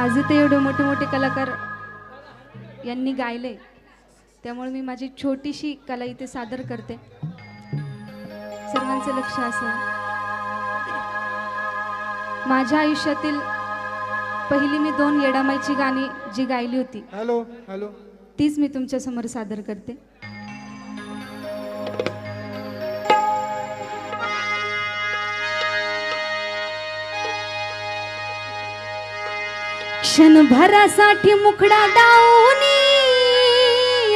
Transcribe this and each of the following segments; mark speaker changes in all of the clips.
Speaker 1: आज इथे एवढे मोठे मोठे कलाकार यांनी गायले. त्यामुळे मी माझी छोटीशी कला इथे सादर करते. सर्वांचं लक्ष असं माझ्या आयुष्यातील पहिली मी दोन येडामाईची गाणी जी गायली होती
Speaker 2: हॅलो हॅलो
Speaker 1: तीच मी तुमच्यासमोर सादर करते. क्षणभरासाठी मुखडा दावणी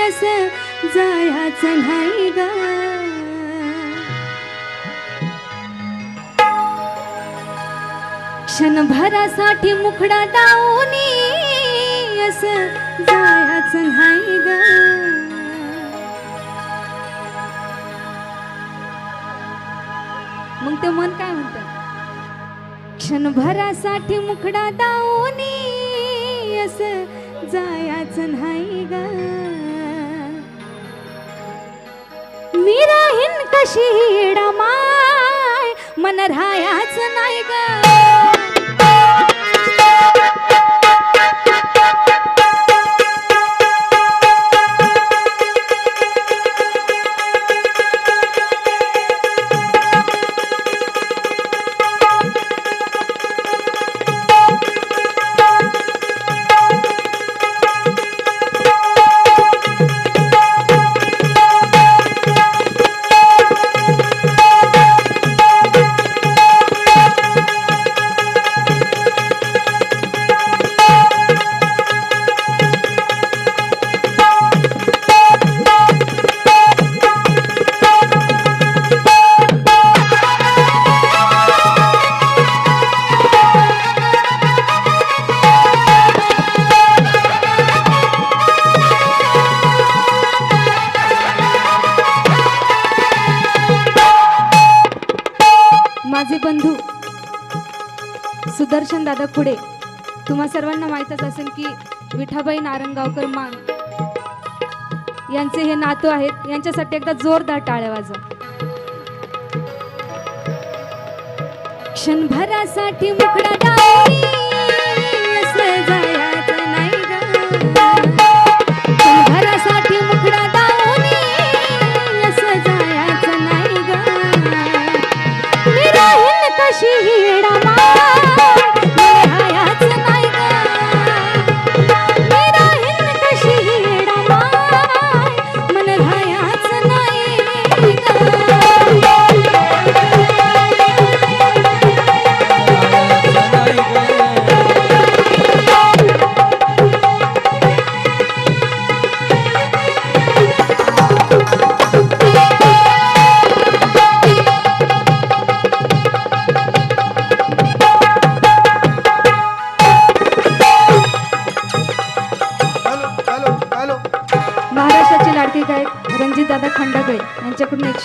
Speaker 1: असं जायाचं नाही ग. क्षणभरासाठी मुखडा डावनी अस जायाच नाही ग. मग ते मन काय म्हणत? क्षणभरासाठी मुखडा डावनी कस जायाचं नाही ग? मी राहीन कशी येडा माय मन राहायच नाही ग. सुदर्शन दादा खुडे तुम्हा सर्वांना माहीतच असेल की विठाबाई नारंगावकर मान यांचे हे नातू आहेत यांच्यासाठी एकदा जोरदार टाळ्या वाजव. क्षणभरासाठी मुकडा दावी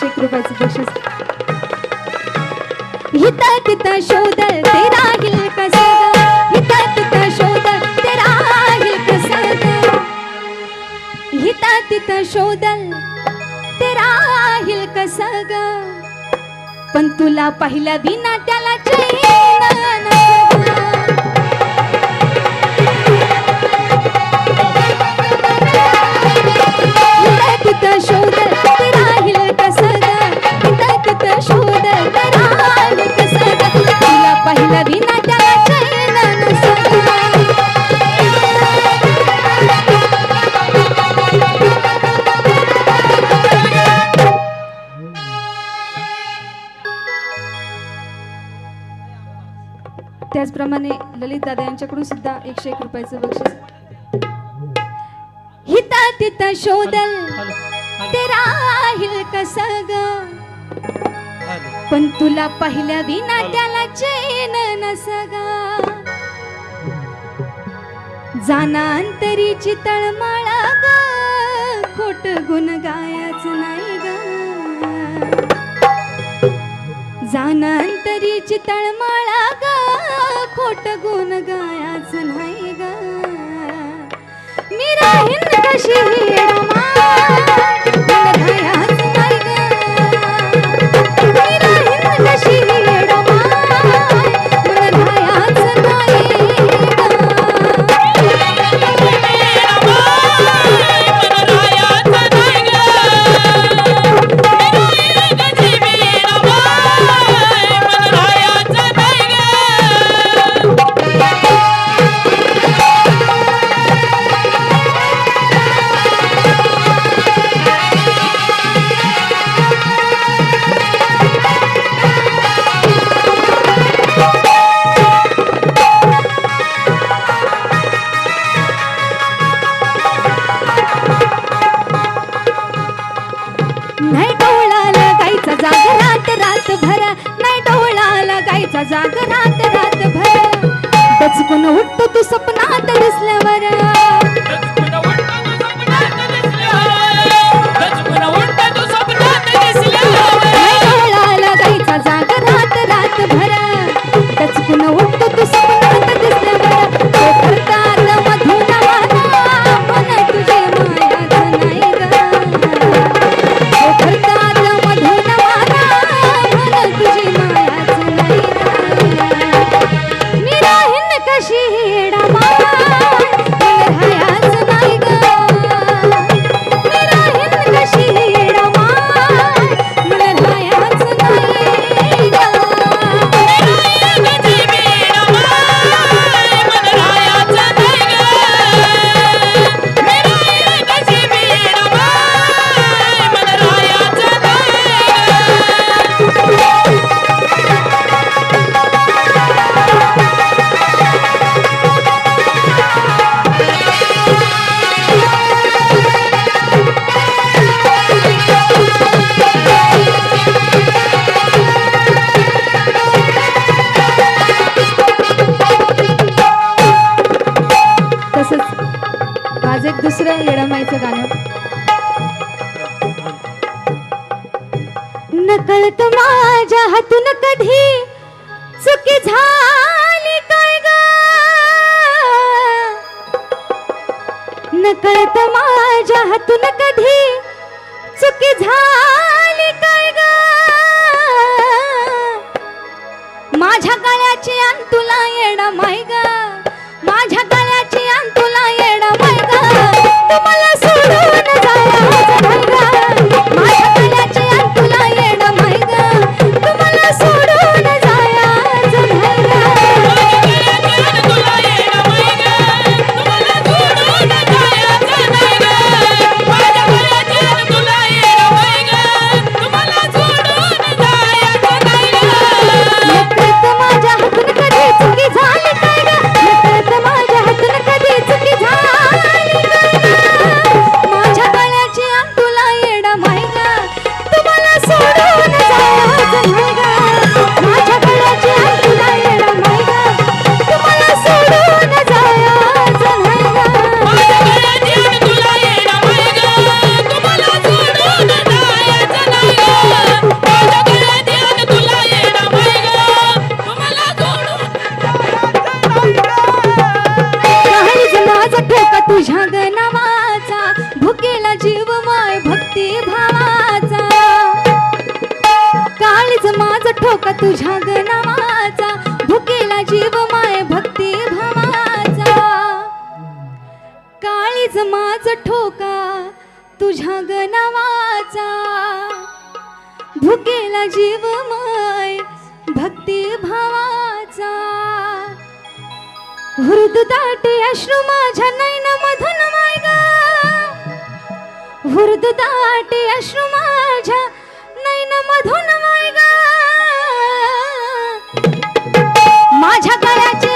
Speaker 1: एक रुपयाचं बक्षीस. हिता तिता शोधल ते राहील कसं हिता तिता शोधल ते राहील कसं हिता तिता शोधल ते राहील कसं पण तुला पाहिल्या बिना त्याला चैन त्याचप्रमाणे ललित दादा यांच्याकडून सुद्धा एकशे एक रुपयाचं बक्षीस. हिता तिथं शोधल ते राहील कसं ग? पण तुला पाहिल्या विना त्याला चैन नसगा जाना अंतरीची तळमळ ग. खोट गुण गायाच नाही ग. जाना अंतरीची तळमळ ग. खोट गुण गायाच नाही ग. मी राहीन कशी तू सपनात दिसल्यावर. माझं एक दुसरं येडमायचं गाणं. नकळत माझ्या हातून कधी चुकी झाली काय ग? नकळत माझ्या हातून कधी चुकी झाली नवा तुझ्या ग नावाचा भुकेला जीव माय भक्ती भावाचा. काळीज माझ ठोका तुझ्या ग नावाचा भुकेला जीव माय भक्ती भावाचा. हृद दाटे अश्रू माझ्या नैन मधन माय हृद दाटे अश्रू माझ्या नैन मधून माय गा माझ्या घराची